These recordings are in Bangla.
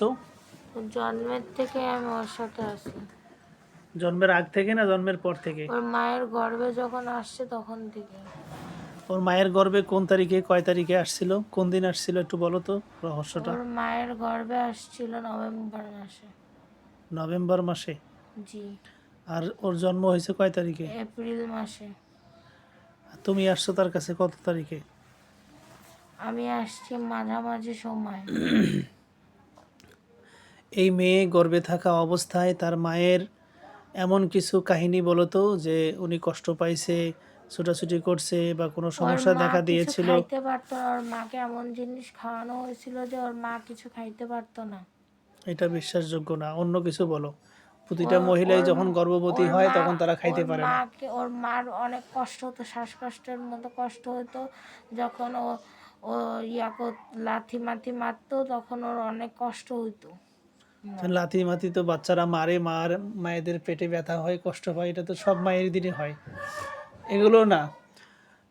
আসছো জন্মের থেকে আমি ওর সাথে আছি। জন্মের আগ থেকে না জন্মের পর থেকে? ওর মায়ের গর্ভে যখন আসছে তখন থেকে। ওর মায়ের গর্ভে কোন তারিখে কয় তারিখে আসছিল? কোন দিন আসছিল একটু বলো তো রহস্যটা? ওর মায়ের গর্ভে আসছিল নভেম্বর মাসে। নভেম্বর মাসে? জি। আর ওর জন্ম হয়েছে কয় তারিখে? এপ্রিল মাসে। তুমি আসছো তার কাছে কত তারিখে? আমি আসছি মাঝামাঝি সময়। এই মেয়ে গর্ভে থাকা অবস্থায় তার মায়ের এমন কিছু কাহিনী বলতো যে উনি কষ্ট পাইছে ছোটাছুটি করছে বা কোনো সমস্যা দেখা দিয়েছিল। খাইতে পারতো না ওর মাকে এমন জিনিস খাওয়ানো হয়েছিল যে ওর মা কিছু খাইতে পারতো না। এটা বিশ্বাসযোগ্য না অন্য কিছু বলো। প্রতিটা মহিলাই যখন গর্ভবতী হয় তখন তারা খাইতে পারে না। মাকে ওর মার অনেক কষ্ট হতো শ্বাসকষ্টের মতো কষ্ট হতো। যখন ও ও ইয়াকত লাথি মাথি মারতো তখন ওর অনেক কষ্ট হইতো। লাথি মাতি তো বাচ্চারা মারে, মার, মায়েদের পেটে ব্যথা হয়, কষ্ট হয়, এটা তো সব মায়ের দিনই হয়। এগুলো না।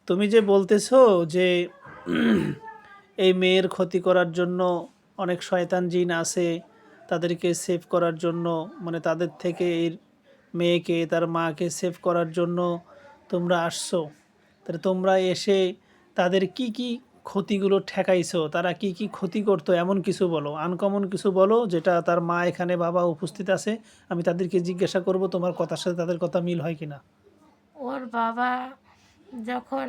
তুমি যে বলতেছো যে এই মেয়ের ক্ষতি করার জন্য অনেক শয়তান জিন আছে, তাদেরকে সেভ করার জন্য মানে তাদের থেকে এই মেয়েকে, তার মাকে সেভ করার জন্য তোমরা আসছো। তাহলে তোমরা এসে তাদের কি কি ক্ষতিগুলো ঠেকাইছো, তারা কি কি ক্ষতি করতো? এমন কিছু বলো। আনকমন কিছু বলো, যেটা তার মা এখানে বাবা উপস্থিত আছে, আমি তাদেরকে জিজ্ঞাসা করব তোমার কথার সাথে তাদের কথা মিল হয় কিনা। ওর বাবা যখন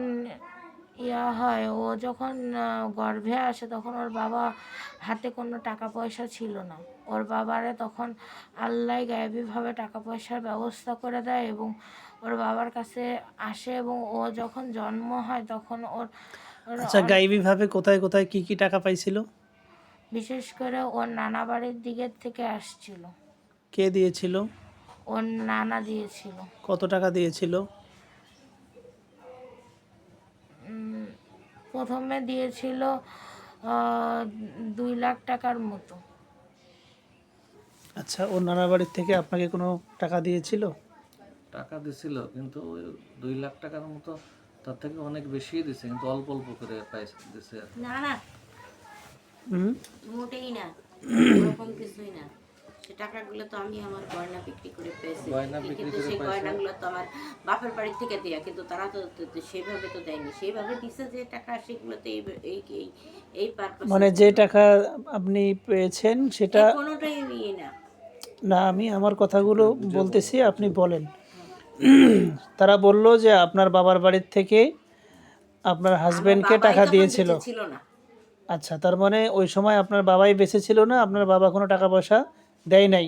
ইয়া হয়, ও যখন গর্ভে আসে, তখন ওর বাবা হাতে কোনো টাকা পয়সা ছিল না। ওর বাবারে তখন আল্লাহ গায়েবীভাবে টাকা পয়সার ব্যবস্থা করে দেয় এবং ওর বাবার কাছে আসে এবং ও যখন জন্ম হয়, তখন ওর আচ্ছা অনেক- গাইবীভাবে কোথায় কোথায় কি কি টাকা পাইছিল? বিশেষ করে ওর নানা বাড়ির দিকের থেকে আসছিল। কে দিয়েছিল? ওর নানা দিয়েছিল। কত টাকা দিয়েছিল? প্রথমে দিয়েছিল দুই লাখ টাকার মতো। আচ্ছা ওর নানা বাড়ির থেকে আপনাকে কোনো টাকা দিয়েছিল? টাকা দিছিল কিন্তু ওই দুই লাখ টাকার মতো তার থেকে অনেক বেশি দিছে কিন্তু অল্প অল্প করে পাইছে দিছে। না না। হুম? মোটেই না। ওরকম কিছুই না। সে টাকাগুলো তো আমি আমার গয়না বিক্রি করে পেয়েছি। গয়না বিক্রি কিন্তু সেই গয়নাগুলো তো আমার বাপের বাড়ি থেকে দেয়া কিন্তু তারা তো সেভাবে তো দেয়নি। সেইভাবে দিছে যে টাকা সেগুলো তো এই এই এই এই পারপাস মানে যে টাকা আপনি পেয়েছেন সেটা কোনোটাই ইয়ে না। না আমি আমার কথাগুলো বলতেছি আপনি বলেন। তারা বলল যে আপনার বাবার বাড়ির থেকে আপনার হাজবেন্ডকে বাবাই টাকা দিয়েছিল। আচ্ছা তার মানে ওই সময় আপনার বাবাই বেঁচে ছিল না আপনার বাবা কোনো টাকা পয়সা দেয় নাই।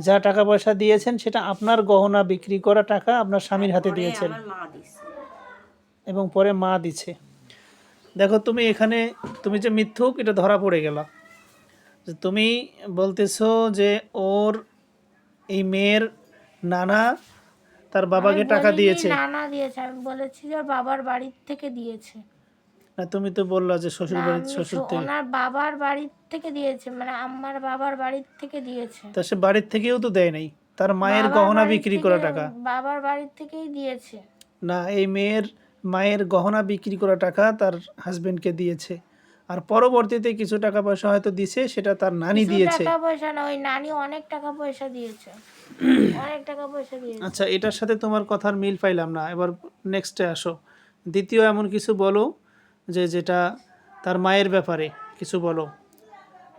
যা টাকা পয়সা দিয়েছেন সেটা আপনার গহনা বিক্রি করা টাকা আপনার স্বামীর হাতে দিয়েছেন। এবং পরে মা দিছে। দেখো তুমি এখানে তুমি যে মিথ্যুক এটা ধরা পড়ে গেল। যে তুমি বলতেছো যে ওর এই মেয়ের নানা তার বাবাকে টাকা দিয়েছে। নানা দিয়েছে আমি বলেছি যে বাবার বাড়ির থেকে দিয়েছে। না তুমি তো বললা যে শ্বশুর না, বাড়ির শ্বশুর থেকে ওনার বাবার বাড়ির থেকে দিয়েছে মানে আমার বাবার বাড়ির থেকে দিয়েছে। তা সে বাড়ির থেকেও তো দেয় নাই। তার মায়ের গহনা বিক্রি করা টাকা। বাবার বাড়ির থেকেই দিয়েছে। না এই মেয়ের মায়ের গহনা বিক্রি করা টাকা তার হাজবেন্ডকে দিয়েছে। আর পরবর্তীতে কিছু টাকা পয়সা হয়তো দিছে সেটা তার নানি দিয়েছে। টাকা পয়সা না ওই নানি অনেক টাকা পয়সা দিয়েছে। অনেক টাকা পয়সা দিয়েছে আচ্ছা এটার সাথে তোমার কথার মিল পাইলাম না। এবার নেক্সটে আসো। দ্বিতীয় এমন কিছু বলো যে যেটা তার মায়ের ব্যাপারে কিছু বলো।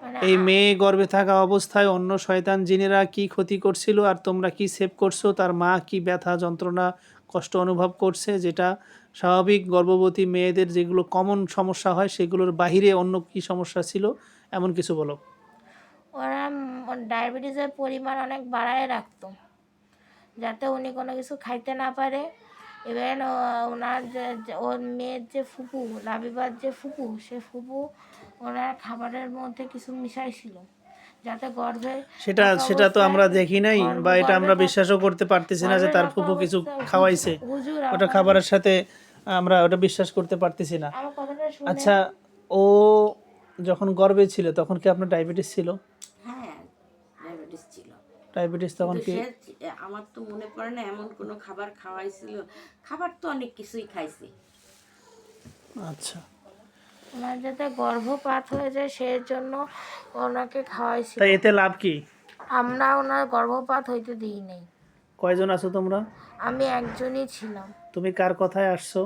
মানে এই মেয়ে গর্ভে থাকা অবস্থায় অন্য শয়তান জিনেরা কি ক্ষতি করছিল আর তোমরা কি সেভ করছ? তার মা কি ব্যথা যন্ত্রণা কষ্ট অনুভব করছে? যেটা স্বাভাবিক গর্ভবতী মেয়েদের যেগুলো কমন সমস্যা হয় সেগুলোর বাহিরে অন্য কি সমস্যা ছিল? এমন কিছু বলো। ওরা ডায়াবেটিসের পরিমাণ অনেক বাড়ায় রাখতো যাতে উনি কোনো কিছু খাইতে না পারে। ইভেন ওনার যে ওর মেয়ের যে ফুপু লাবিবার যে ফুপু সে ফুপু ওনার খাবারের মধ্যে কিছু মিশাইছিল যাতে গর্ভে সেটা সেটা তো আমরা দেখি নাই বা এটা আমরা বিশ্বাসও করতে পারতেছি না যে তার ফুপু কিছু খাওয়াইছে। ওটা খাবারের সাথে আমরা ওটা বিশ্বাস করতে পারতেছি না। আচ্ছা ও যখন গর্ভে ছিল তখন কি আপনার ডায়াবেটিস ছিল? ডায়াবেটিস ছিল। ডায়াবেটিস তখন কি আমার তো মনে পড়ে না এমন কোনো খাবার খাওয়াইছিল। খাবার তো অনেক কিছুই খাইছি। আচ্ছা। ওনার যাতে গর্ভপাত হয়ে যায় সেই জন্য ওনাকে খাওয়াইছি তাই এতে লাভ কি? আমরা ওনার গর্ভপাত হইতে দিই নাই। কয়জন আছো তোমরা? আমি একজনই ছিলাম। তুমি কার কথায় আসছো?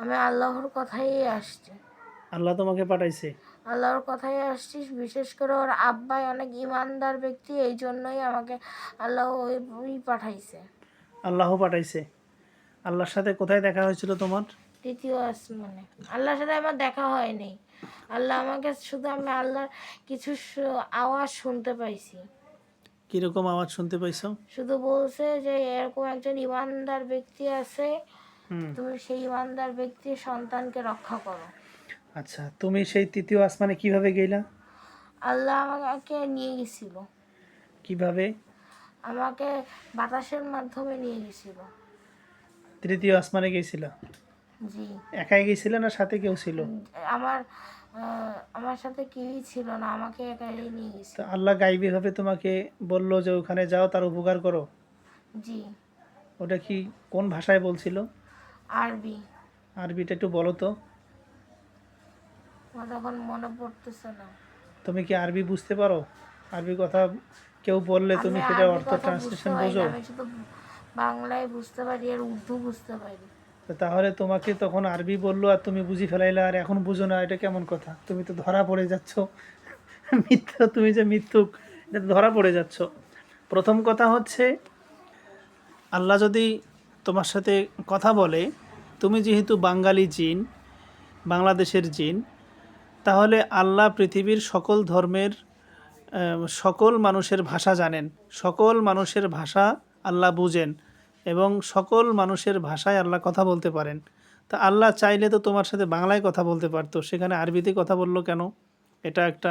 আমি আল্লাহর কথাই আসছি। আল্লাহ তোমাকে পাঠাইছে? আল্লাহর কথাই আসছিস বিশেষ করে ওর আব্বাই অনেক ইমানদার ব্যক্তি এই জন্যই আমাকে আল্লাহ ওই ওই পাঠাইছে। আল্লাহ পাঠাইছে। আল্লাহর সাথে কোথায় দেখা হয়েছিল তোমার? তৃতীয় আসমানে। আল্লাহর সাথে আমার দেখা হয়নি। আল্লাহ আমাকে শুধু আমি আল্লাহর কিছু আওয়াজ শুনতে পাইছি। কীরকম আওয়াজ শুনতে পাইছো? শুধু বলছে যে এরকম একজন ইমানদার ব্যক্তি আছে তুমি সেই ইমানদার ব্যক্তির সন্তানকে রক্ষা করো। আচ্ছা তুমি সেই তৃতীয় আসমানে কীভাবে গেলা আল্লাহ আমাকে নিয়ে গেছিল। কীভাবে? আমাকে বাতাসের মাধ্যমে নিয়ে গেছিল। তৃতীয় আসমানে গেছিল জি। একাই গেছিলে না সাথে কেউ ছিল? আমার আমার সাথে কেউই ছিল না আমাকে একাই নিয়ে গেছিল তো আল্লাহ গাইবি ভাবে তোমাকে বলল যে ওখানে যাও তার উপকার করো। জি। ওটা কি কোন ভাষায় বলছিল? আরবি। আরবিটা একটু বলো তো। আমার তখন মনে পড়তেছে না। তুমি কি আরবি বুঝতে পারো? আরবি কথা কেউ বললে তুমি সেটা অর্থ ট্রান্সলেশন বোঝো? আমি শুধু বাংলায় বুঝতে পারি আর উর্দু বুঝতে পারি। তো তাহলে তোমাকে তখন আরবি বলল আর তুমি বুঝি ফেলাইলা আর এখন বুঝো না এটা কেমন কথা? তুমি তো ধরা পড়ে যাচ্ছ। মিথ্যা তুমি যে মিথ্যুক এটা তো ধরা পড়ে যাচ্ছ। প্রথম কথা হচ্ছে আল্লাহ যদি তোমার সাথে কথা বলে তুমি যেহেতু বাঙালি জিন বাংলাদেশের জিন তাহলে আল্লাহ পৃথিবীর সকল ধর্মের সকল মানুষের ভাষা জানেন। সকল মানুষের ভাষা আল্লাহ বুঝেন এবং সকল মানুষের ভাষায় আল্লাহ কথা বলতে পারেন। তা আল্লাহ চাইলে তো তোমার সাথে বাংলায় কথা বলতে পারতো। সেখানে আরবিতে কথা বলল কেন? এটা একটা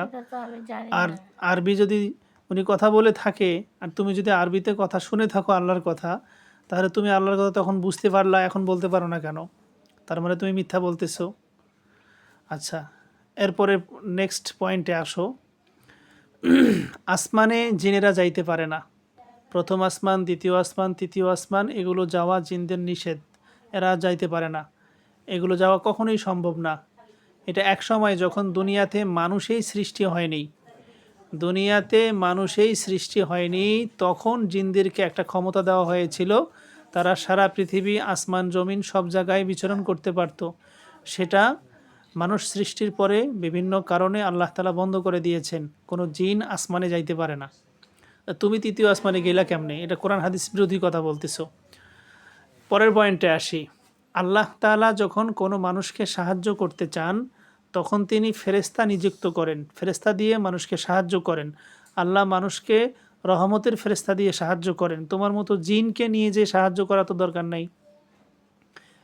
আর আরবি যদি উনি কথা বলে থাকে আর তুমি যদি আরবিতে কথা শুনে থাকো আল্লাহর কথা তাহলে তুমি আল্লাহর কথা তখন বুঝতে পারলা এখন বলতে পারো না কেন? তার মানে তুমি মিথ্যা বলতেছো। আচ্ছা এরপরে নেক্সট পয়েন্টে আসো। আসমানে জিনেরা যাইতে পারে না। প্রথম আসমান, দ্বিতীয় আসমান, তৃতীয় আসমান, এগুলো যাওয়া জিনদের নিষেধ। এরা যাইতে পারে না। এগুলো যাওয়া কখনোই সম্ভব না। এটা এক সময় যখন দুনিয়াতে মানুষেই সৃষ্টি হয়নি, দুনিয়াতে মানুষেই সৃষ্টি হয়নি, তখন জিনদেরকে একটা ক্ষমতা দেওয়া হয়েছিল। তারা সারা পৃথিবী, আসমান, জমিন সব জায়গায় বিচরণ করতে পারত। সেটা মানুষ সৃষ্টির পরে বিভিন্ন কারণে আল্লাহ তালা বন্ধ করে দিয়েছেন, কোনো জিন আসমানে যাইতে পারে না। তুমি তৃতীয় আসমানে গেলা কেমনে? এটা কোরআন হাদিস বিরোধী কথা বলতেছো। পরের পয়েন্টে আসি। আল্লাহ তালা যখন কোনো মানুষকে সাহায্য করতে চান, তখন তিনি ফেরেস্তা নিযুক্ত করেন। ফেরেস্তা দিয়ে মানুষকে সাহায্য করেন। আল্লাহ মানুষকে রহমতের ফেরেস্তা দিয়ে সাহায্য করেন। তোমার মতো জিনকে নিয়ে যে সাহায্য করা তো দরকার নাই।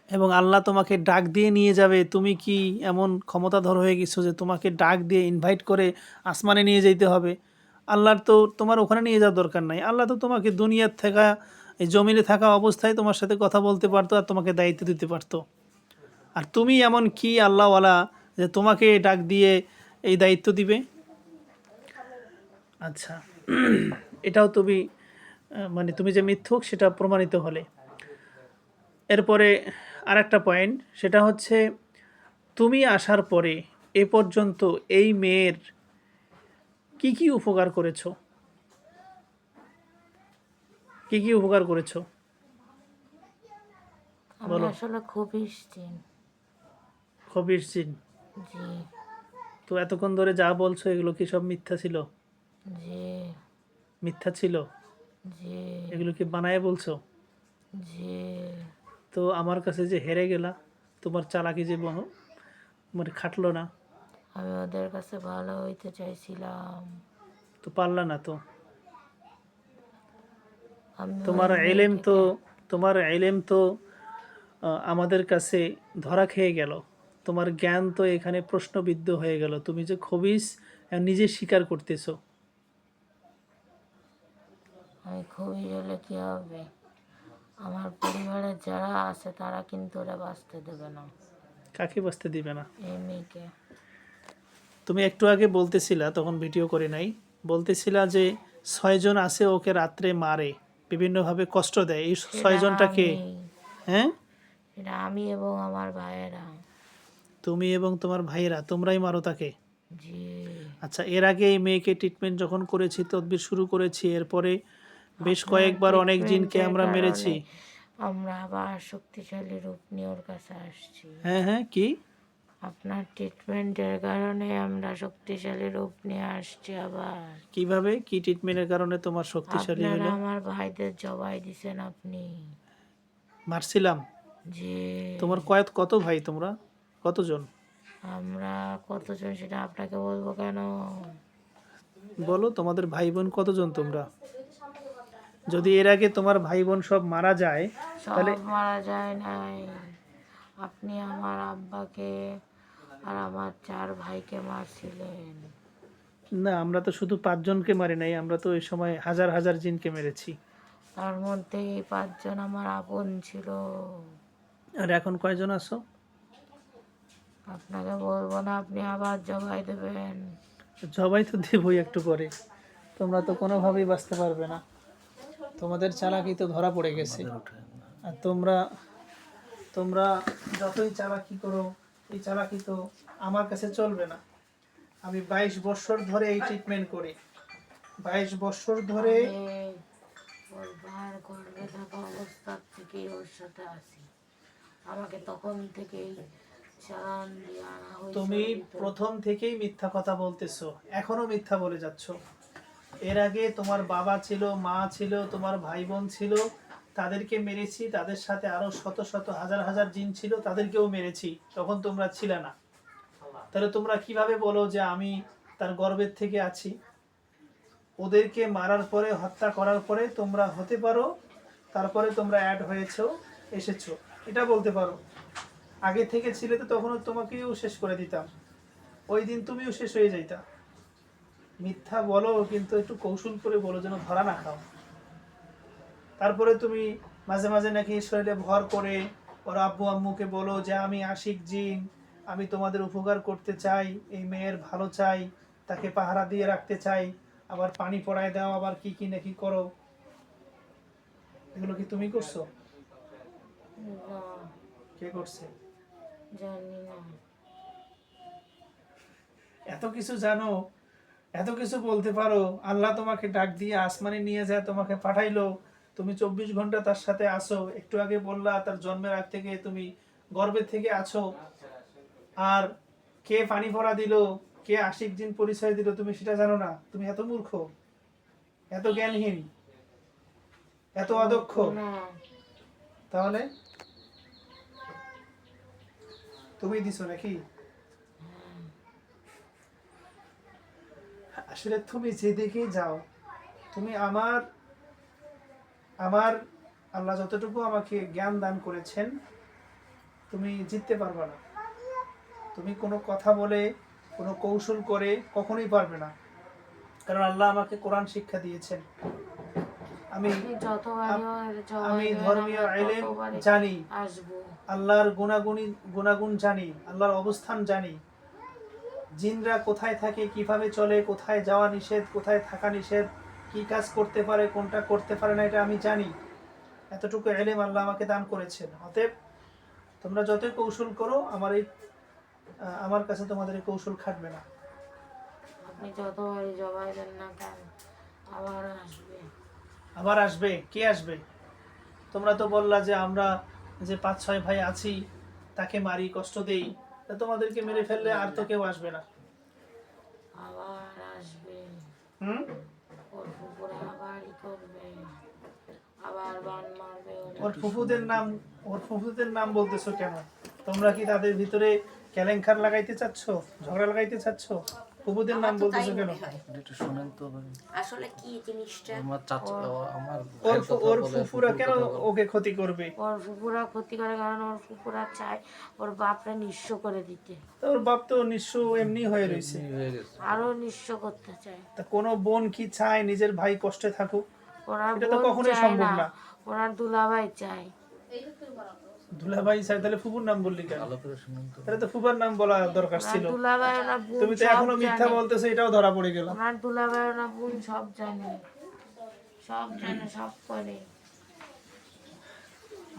এবং আল্লাহ তোমাকে ডাক দিয়ে নিয়ে যাবে। তুমি কি এমন ক্ষমতাধর হয়ে গেছো যে তোমাকে ডাক দিয়ে ইনভাইট করে আসমানে নিয়ে যেতে হবে? আল্লাহর তো তোমার ওখানে নিয়ে যাওয়ার দরকার নাই। আল্লাহ তো তোমাকে দুনিয়ার থাকা, এই জমিনে থাকা অবস্থায় তোমার সাথে কথা বলতে পারতো আর তোমাকে দায়িত্ব দিতে পারতো। আর তুমি এমন কি আল্লাহওয়ালা যে তোমাকে ডাক দিয়ে এই দায়িত্ব দিবে? আচ্ছা এটাও তুমি মানে তুমি যে মিথ্যুক সেটা প্রমাণিত হলে। এরপরে আরেকটা পয়েন্ট সেটা হচ্ছে তুমি আসার পরে এ পর্যন্ত এই মেয়ের কি কি উপকার করেছ? কি কি উপকার করেছ? বলো। আসলে খুবই খবির জিন জি। তো এতক্ষণ ধরে যা বলছো এগুলো কি সব মিথ্যা ছিল? জি। মিথ্যা ছিল? জি। এগুলো কি বানায় বলছো? জি। তো আমার কাছে যে হেরে গেলা তোমার চালাকি যে বহ- মানে খাটলো না। আমি ওদের কাছে ভালো হইতে চাইছিলাম। তো পারলা না তো? তোমার এলেম তো তোমার এলেম তো আমাদের কাছে ধরা খেয়ে গেল। তোমার জ্ঞান তো এখানে প্রশ্নবিদ্ধ হয়ে গেল। তুমি যে খবিস নিজে স্বীকার করতেছো। আমি খুবই হলে কি হবে? আমার পরিবারের যারা আছে তারা কিন্তু ওরা বাঁচতে দেবে না। কাকে বাঁচতে দিবে না? এই মেয়েকে তুমি একটু আগে বলতেছিলা তখন ভিডিও করে নাই বলতেছিলা যে ছয়জন আছে ওকে রাত্রে মারে বিভিন্নভাবে কষ্ট দেয়। এই সেটা ছয়জনটা কে? আমি- হ্যাঁ? এটা আমি এবং আমার ভাইয়েরা। তুমি এবং তোমার ভাইয়েরা তোমরাই মারো তাকে? আচ্ছা এর আগে এই মেয়েকে ট্রিটমেন্ট যখন করেছি তদবির শুরু করেছি এরপরে বেশ কয়েকবার অনেক জিনকে আমরা মেরেছি। আমরা আবার শক্তিশালী রূপ নিয়ে ওর কাছে আসছি। হ্যাঁ হ্যাঁ কি? আপনার ট্রিটমেন্টের কারণে আমরা শক্তিশালী রূপ নিয়ে আসছি আবার। কীভাবে? কি ট্রিটমেন্টের কারণে তোমার শক্তিশালী হলো আমার ভাইদের জবাই দিছেন আপনি। মারছিলাম? যে তোমার কয়েক কত ভাই তোমরা? কতজন? আমরা কতজন সেটা আপনাকে বলব কেন? বলো তোমাদের ভাই বোন কতজন তোমরা? যদি এর আগে তোমার ভাই বোন সব মারা যায় তাহলে মারা যায় নাই। আপনি আমার আব্বাকে আর আমার চার ভাইকে মারছিলেন। না আমরা তো শুধু পাঁচজনকে মারি নাই আমরা তো ওই সময় হাজার হাজার জিনকে মেরেছি। তার মধ্যে এই পাঁচজন আমার আপন ছিল। আর এখন কয়জন আছো? আপনাকে বলব না আপনি আবার জবাই দেবেন। জবাই তো দেবই একটু পরে তোমরা তো কোনোভাবেই বাঁচতে পারবে না। তোমাদের চালাকি তো ধরা পড়ে গেছে। আর তোমরা তোমরা যতই চালাকি করো এই চালাকি তো আমার কাছে চলবে না। আমি বাইশ বছর ধরে এই ট্রিটমেন্ট করি। বাইশ বছর ধরে থাকা অবস্থার থেকেই ওর সাথে আছি আমাকে তখন থেকেই তুমি প্রথম থেকেই মিথ্যা কথা বলতেছো। এখনও মিথ্যা বলে যাচ্ছ। এর আগে তোমার বাবা ছিল মা ছিল তোমার ভাই বোন ছিল তাদেরকে মেরেছি তাদের সাথে আরও শত শত হাজার হাজার জিন ছিল তাদেরকেও মেরেছি তখন তোমরা ছিল না। তাহলে তোমরা কীভাবে বলো যে আমি তার গর্বের থেকে আছি? ওদেরকে মারার পরে হত্যা করার পরে তোমরা হতে পারো তারপরে তোমরা অ্যাড হয়েছো এসেছ। এটা বলতে পারো। আগে থেকে ছিলে তো তখনও তোমাকেও শেষ করে দিতাম। ওই দিন তুমিও শেষ হয়ে যাইতা। মিথ্যা বলো কিন্তু একটু কৌশল করে বলো যেন ধরা না খাও। তারপরে তুমি মাঝে মাঝে নাকি শরীরে ভর করে ওর আব্বু আম্মুকে বলো যে আমি আশিক জিন আমি তোমাদের উপকার করতে চাই এই মেয়ের ভালো চাই তাকে পাহারা দিয়ে রাখতে চাই আবার পানি পড়ায় দাও আবার কি কি নাকি করো। এগুলো কি তুমি করছ? কে করছে? জানি না। এত কিছু জানো এত কিছু বলতে পারো? আল্লাহ তোমাকে ডাক দিয়ে আসমানে নিয়ে যায় তোমাকে পাঠাইলো। তুমি চব্বিশ ঘণ্টা তার সাথে আসো একটু আগে বললা তার জন্মের আগ থেকে তুমি গর্বের থেকে আছো। আর কে পানি ভরা দিল? কে আশিক জিন পরিচয় দিল? তুমি সেটা জানো না। তুমি এত মূর্খ এত জ্ঞানহীন এত অদক্ষ। তাহলে? তুমি দিছো নাকি? আসলে তুমি যেদিকে যাও তুমি আমার আমার আল্লাহ যতটুকু আমাকে জ্ঞান দান করেছেন তুমি জিততে পারবে না। তুমি কোনো কথা বলে কোনো কৌশল করে কখনোই পারবে না। কারণ আল্লাহ আমাকে কোরআন শিক্ষা দিয়েছেন। আমি আমি ধর্মীয় আইলেম জানি। আল্লাহর গুণাগুণী গুণাগুণ জানি। আল্লাহর অবস্থান জানি। জিনরা কোথায় থাকে কীভাবে চলে কোথায় যাওয়া নিষেধ কোথায় থাকা নিষেধ কি কাজ করতে পারে কোনটা করতে পারে না এটা আমি জানি। এতটুকু এলেম আল্লাহ আমাকে দান করেছেন। অতএব তোমরা যতই কৌশল করো আমার এই আমার কাছে তোমাদের এই কৌশল খাটবে না। আপনি যতবারই জবাই দেন না কেন আবার আসবে। আবার আসবে? কে আসবে? তোমরা তো বললা যে আমরা যে পাঁচ ছয় ভাই আছি তাকে মারি কষ্ট দেই। তোমাদেরকে মেরে ফেললে আর তো কেউ আসবে না। আবার আসবে। হুম? ওর ফুপুরা আবারই করবে। আবার বান মারবে ওর ফুফুদের নাম ওর ফুফুদের নাম বলতেছো কেন? তোমরা কি তাদের ভিতরে কেলেঙ্কার লাগাইতে চাচ্ছ? ঝগড়া লাগাইতে চাচ্ছ? ফুফুদের নাম বলতেছো কেন? একটু শোনেন তো আসলে কি জিনিসটা? আমার চাচা আমার ওর ওর ফুফুরা কেন ওকে ক্ষতি করবে? ওর ফুপুরা ক্ষতি করে কারণ ওর ফুপুরা চায় ওর বাপরে নিঃস্ব করে দিতে। ওর বাপ তো নিঃস্ব এমনি হয়ে রয়েছে। আরও নিঃস্ব করতে চায়। তা কোনো বোন কি চায় নিজের ভাই কষ্টে থাকুক? ওনার এটা তো কখনোই সম্ভব না। ওনার দুলাভাই চায়। দুলাভাই চাই তাহলে ফুফুর নাম বললি কেন? ভালো করে শুনুন তো। তাহলে তো ফুফার নাম বলা দরকার ছিল। তুমি তো এখনও মিথ্যা বলতেছো এটাও ধরা পড়ে গেল। ওনার দুলাভাই ওনার বোন সব জানে। সব জানে সব করে।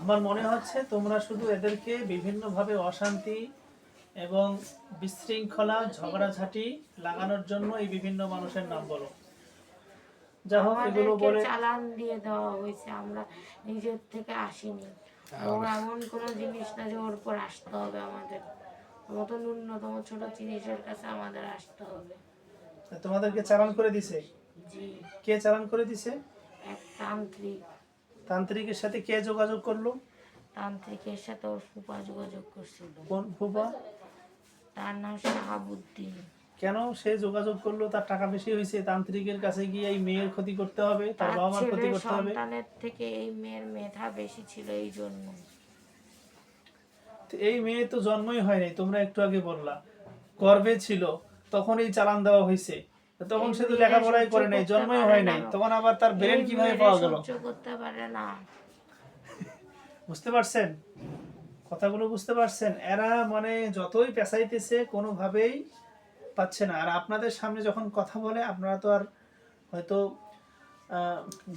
আমার মনে হচ্ছে তোমরা শুধু এদেরকে বিভিন্নভাবে অশান্তি এবং বিশৃঙ্খলা ঝগড়াঝাটি লাগানোর জন্য এই বিভিন্ন মানুষের নাম বলো। যা হোক এগুলো বলে চালান দিয়ে দেওয়া হয়েছে আমরা নিজের থেকে আসিনি। ও এমন কোনো জিনিস না যে ওর উপর আসতে হবে আমাদের। মতো ন্যূনতম ছোট জিনিসের কাছে আমাদের আসতে হবে। তোমাদেরকে চালান করে দিছে? জি। কে চালান করে দিছে? এক তান্ত্রিক। তান্ত্রিকের সাথে কে যোগাযোগ করল? তান্ত্রিকের সাথে ওর ফুপা যোগাযোগ করছিল। কোন ফুপা তার নাম শাহাবুদ্দিন। কেন সে যোগাযোগ করল? তার টাকা বেশি হয়েছে তান্ত্রিকের কাছে গিয়ে এই মেয়ের ক্ষতি করতে হবে তার বাবা মার ক্ষতি করতে হবে। সন্তানের থেকে এই মেয়ের মেধা বেশি ছিল এই জন্য। তো এই মেয়ে তো জন্মই হয়নি তোমরা একটু আগে বললা। গর্ভে ছিল তখন এই চালান দেওয়া হয়েছে। তখন সে তো লেখাপড়াই করে নাই জন্মই হয় নাই তখন আবার তার ব্রেন কীভাবে পাওয়া গেল? করতে পারে না। বুঝতে পারছেন? কথাগুলো বুঝতে পারছেন? এরা মানে যতই পেঁচাইতেছে কোনোভাবেই পাচ্ছে না। আর আপনাদের সামনে যখন কথা বলে আপনারা তো আর হয়তো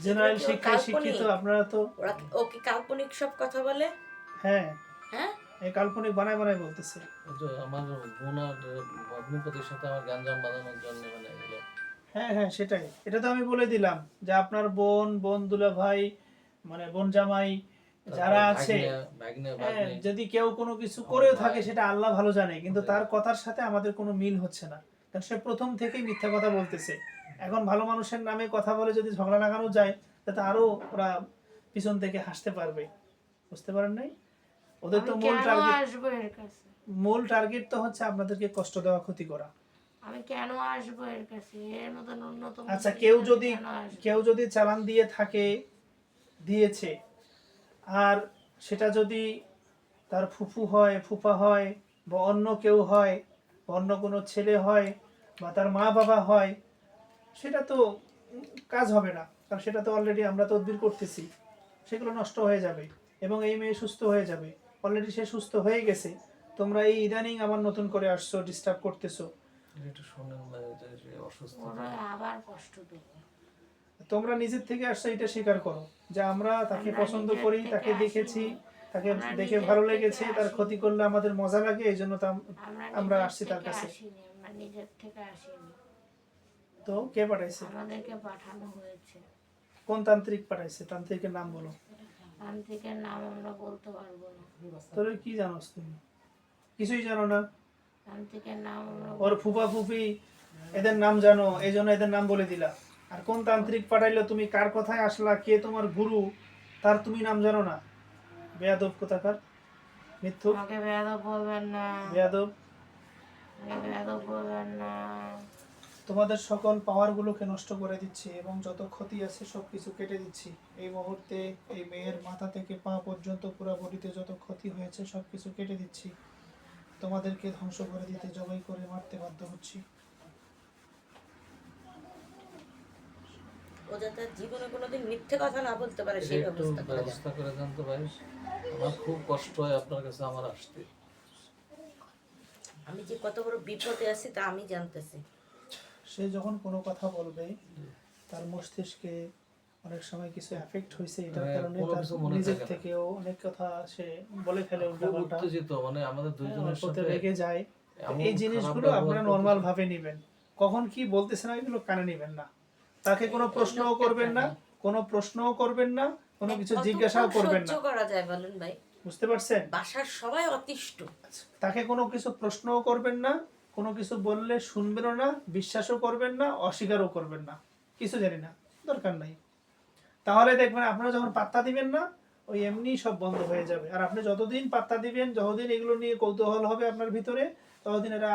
জেনারেল শিক্ষায়? শিক্ষিত আপনারা তো ওরা ও কি কাল্পনিক সব কথা বলে? হ্যাঁ। হ্যাঁ? এই কাল্পনিক বানায় বানায় বলতেছে। আমার বোন আর ভগ্নিপতির সাথে আমার গ্যাঞ্জাম বাঁধানোর জন্য মানে এগুলো। হ্যাঁ হ্যাঁ সেটাই। এটা তো আমি বলে দিলাম যে আপনার বোন বোন দুলা ভাই মানে বোন জামাই যারা আছে হ্যাঁ, যদি কেউ কোনো কিছু করেও থাকে সেটা আল্লাহ ভালো জানে কিন্তু তার কথার সাথে আমাদের কোনো মিল হচ্ছে না। কারণ সে প্রথম থেকেই মিথ্যা কথা বলতেছে। এখন ভালো মানুষের নামে কথা বলে যদি ঝগড়া লাগানো যায় তাতে আরও ওরা পিছন থেকে হাসতে পারবে। বুঝতে পারেন নাই? ওদের তো মূল টার্গেট মূল টার্গেট তো হচ্ছে আপনাদেরকে কষ্ট দেওয়া ক্ষতি করা। আমি কেন আসব এর কাছে? এর আচ্ছা কেউ যদি কেউ যদি চালান দিয়ে থাকে দিয়েছে আর সেটা যদি তার ফুফু হয় ফুফা হয় বা অন্য কেউ হয় অন্য কোনো ছেলে হয় বা তার মা বাবা হয় সেটা তো কাজ হবে না। কারণ সেটা তো অলরেডি আমরা তদবির করতেছি। সেগুলো নষ্ট হয়ে যাবে এবং এই মেয়ে সুস্থ হয়ে যাবে। অলরেডি সে সুস্থ হয়ে গেছে। তোমরা এই ইদানিং আবার নতুন করে আসছো ডিস্টার্ব করতেছো। একটু শুনেন অসুস্থ। আবার কষ্ট দেবে। তোমরা নিজের থেকে আসছো এটা স্বীকার করো। যে আমরা তাকে পছন্দ করি তাকে দেখেছি তাকে দেখে ভালো লেগেছে তার ক্ষতি করলে আমাদের মজা লাগে এই জন্য তা আমরা আসছি তার কাছে। তো কে পাঠাইছে? আমাদেরকে পাঠানো হয়েছে। কোন তান্ত্রিক পাঠাইছে? তান্ত্রিকের নাম বলো। তান্ত্রিকের নাম আমরা বলতে পারব না। তোর কি জানোস তুমি? কিছুই জানো না। তান্ত্রিকের নাম ওর ফুফা ফুফি এদের নাম জানো এই জন্য এদের নাম বলে দিলা। আর কোন তান্ত্রিক পাঠাইলো তুমি কার কথায় আসলা কে তোমার গুরু তার তুমি নাম জানো না? বেয়াদব কোথাকার? আমাকে বেয়াদব বলবেন না। বেয়াদব? বেয়াদব বলবেন না। তোমাদের সকল পাওয়ারগুলোকে নষ্ট করে দিচ্ছি এবং যত ক্ষতি আছে সব কিছু কেটে দিচ্ছি। এই মুহূর্তে এই মেয়ের মাথা থেকে পা পর্যন্ত পুরো বডিতে যত ক্ষতি হয়েছে সব কিছু কেটে দিচ্ছি। তোমাদেরকে ধ্বংস করে দিতে জবাই করে মারতে বাধ্য হচ্ছি। ও যাতে জীবনে কোনোদিন মিথ্যে কথা না বলতে পারে সেই ব্যবস্থা করা ব্যবস্থা করে দেন তো ভাই। আমার খুব কষ্ট হয় আপনার কাছে আমার আসতে। আমি যে কত বড় বিপদে আছি তা আমি জানতেছি। সে যখন কোনো কথা বলবে তার মস্তিষ্কে অনেক সময় কিছু এফেক্ট হয়েছে এটার হ্যাঁ, কারণে তার নিজের থেকেও অনেক কথা সে বলে ফেলে উত্তেজিত মানে আমাদের দুইজনের অল্পতে সাথে রেগে যায়। এই জিনিসগুলো আপনারা। নর্মাল ভাবে নেবেন। কখন কি বলতেছে না এগুলো কানে নেবেন না। তাকে কোনো প্রশ্নও করবেন না কোনো প্রশ্নও করবেন না কোনো কিছু জিজ্ঞাসাও করবেন না। করা যায় বলেন ভাই। বুঝতে পারছেন? বাসার সবাই অতিষ্ঠ। তাকে কোনো কিছু প্রশ্নও করবেন না কোনো কিছু বললে শুনবেনও না বিশ্বাসও করবেন না অস্বীকারও করবেন না। কিছু জানি না দরকার নাই। তাহলে দেখবেন আপনারা যখন পাত্তা দিবেন না ওই এমনি সব বন্ধ হয়ে যাবে। আর আপনি যতদিন পাত্তা দিবেন যতদিন এগুলো নিয়ে কৌতূহল হবে আপনার ভিতরে ততদিন এরা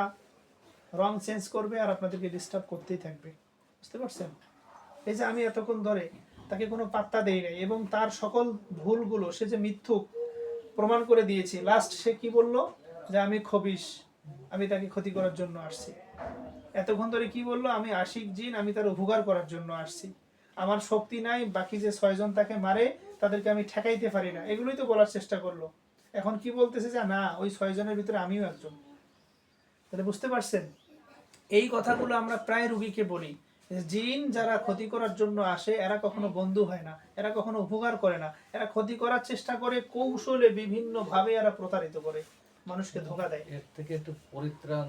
রং চেঞ্জ করবে আর আপনাদেরকে ডিস্টার্ব করতেই থাকবে। বুঝতে পারছেন? এই যে আমি এতক্ষণ ধরে তাকে কোনো পাত্তা দেই নাই এবং তার সকল ভুলগুলো সে যে মিথ্যুক প্রমাণ করে দিয়েছি লাস্ট সে কি বলল? যে আমি খবিস আমি তাকে ক্ষতি করার জন্য আসছি। এতক্ষণ ধরে কি বলল? আমি আশিক জিন, আমি তার উপকার করার জন্য আসছি। আমার শক্তি নাই, বাকি যে ছয়জন তাকে মারে, তাদেরকে আমি ঠেকাইতে পারি না। এগুলোই তো বলার চেষ্টা করল। এখন কি বলতেছে যে, না, ওই ছয়জনের ভিতরে আমিও একজন তাহলে বুঝতে পারছেন? এই কথাগুলো আমরা প্রায় রুগীকে বলি। জিন যারা ক্ষতি করার জন্য আসে এরা কখনো বন্ধু হয় না এরা কখনো উপকার করে না। এরা ক্ষতি করার চেষ্টা করে কৌশলে বিভিন্ন ভাবে এরা প্রতারিত করে মানুষকে ধোকা দেয়। এর থেকে একটু পরিত্রাণ।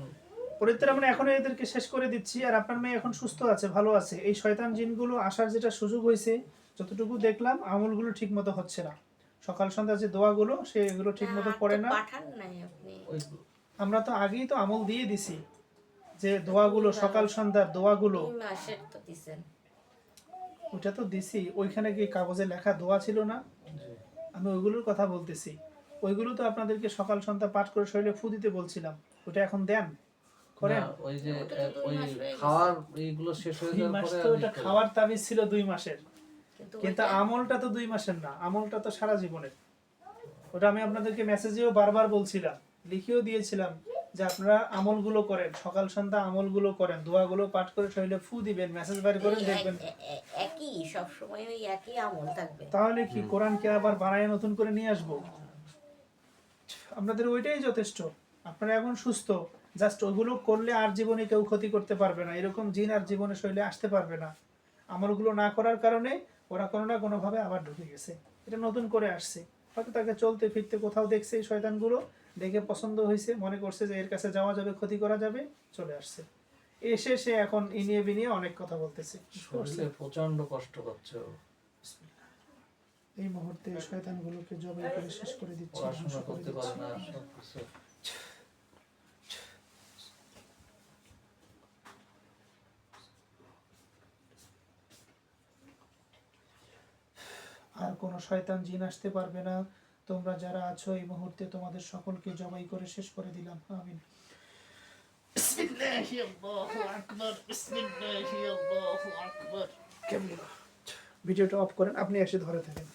পরিত্রাণ মানে এখন এদেরকে শেষ করে দিচ্ছি আর আপনার মেয়ে এখন সুস্থ আছে ভালো আছে। এই শয়তান জিনগুলো আসার যেটা সুযোগ হয়েছে যতটুকু দেখলাম আমলগুলো ঠিক মতো হচ্ছে না। সকাল সন্ধ্যা যে দোয়াগুলো সেগুলো ঠিক মতো পড়ে না। পাঠান নাই আপনি। ওই আমরা তো আগেই তো আমল দিয়ে দিছি। যে দোয়াগুলো সকাল সন্ধ্যার দোয়াগুলো। ওটা তো দিছি ওইখানে কি কাগজে লেখা দোয়া ছিল না? আমি ওইগুলোর কথা বলতেছি। ওইগুলো তো আপনাদেরকে সকাল সন্ধ্যা পাঠ করে শরীরে ফু দিতে বলছিলাম। ওটা এখন দেন। করেন। ওই যে দুই ওই মাস গেছে। খাওয়ার এইগুলো শেষ হয়ে যাওয়ার পরে তো ওটা খাওয়ার তাবিজ ছিল দুই মাসের। কিন্তু কিন্তু আমলটা তো দুই মাসের না আমলটা তো সারা জীবনের। ওটা আমি আপনাদেরকে মেসেজেও বারবার বলছিলাম লিখেও দিয়েছিলাম। যে আপনারা আমলগুলো করেন সকাল সন্ধ্যা আমলগুলো করেন দোয়াগুলো পাঠ করে শরীরে ফু দিবেন মেসেজ বাইর করে দেখবেন। একই সব সময় ওই একই আমল থাকবে। তাহলে কি কোরআনকে আবার বানায় নতুন করে নিয়ে আসব? আপনাদের ওইটাই যথেষ্ট। আপনারা এখন সুস্থ। জাস্ট ওগুলো করলে আর জীবনে কেউ ক্ষতি করতে পারবে না। এরকম জিন আর জীবনে শৈলে আসতে পারবে না। আমলগুলো না করার কারণে ওরা কোনো না কোনোভাবে আবার ঢুকে গেছে। এটা নতুন করে আসছে। হয়তো তাকে চলতে ফিরতে কোথাও দেখছে এই শয়তানগুলো। দেখে পছন্দ হয়েছে মনে করছে যে এর কাছে যাওয়া যাবে ক্ষতি করা যাবে চলে আসছে। এসে সে এখন ইনিয়ে বিনিয়ে অনেক কথা বলতেছে। প্রচণ্ড কষ্ট ও। এই মুহূর্তে এই শয়তানগুলোকে জবাই করে শেষ করে দিচ্ছি পড়াশোনা করতে পারে না সবকিছু। আর কোনো শয়তান জিন আসতে পারবে না। তোমরা যারা আছো এই মুহূর্তে তোমাদের সকলকে জবাই করে শেষ করে দিলাম। আমিন। ভিডিওটা অফ করেন আপনি এসে ধরে থাকেন।